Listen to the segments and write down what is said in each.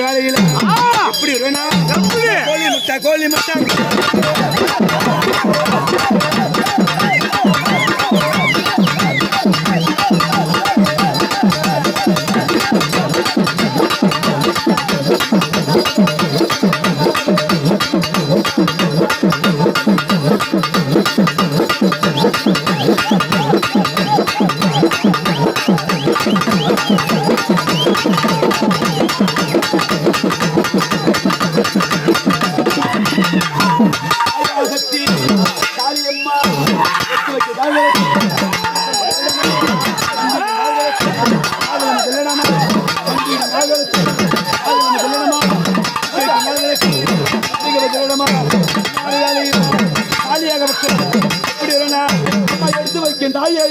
வேலையில. எப்படி வருவேனா கோழி முட்டை கோழி முட்டை. சக்தி காளியம்மா தாயே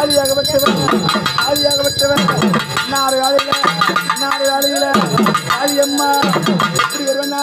ஆதியாக பெற்றவன் ஆதியாக பெற்றவன் இன்னாறு வேலையில வருவனா எப்படி வருவனா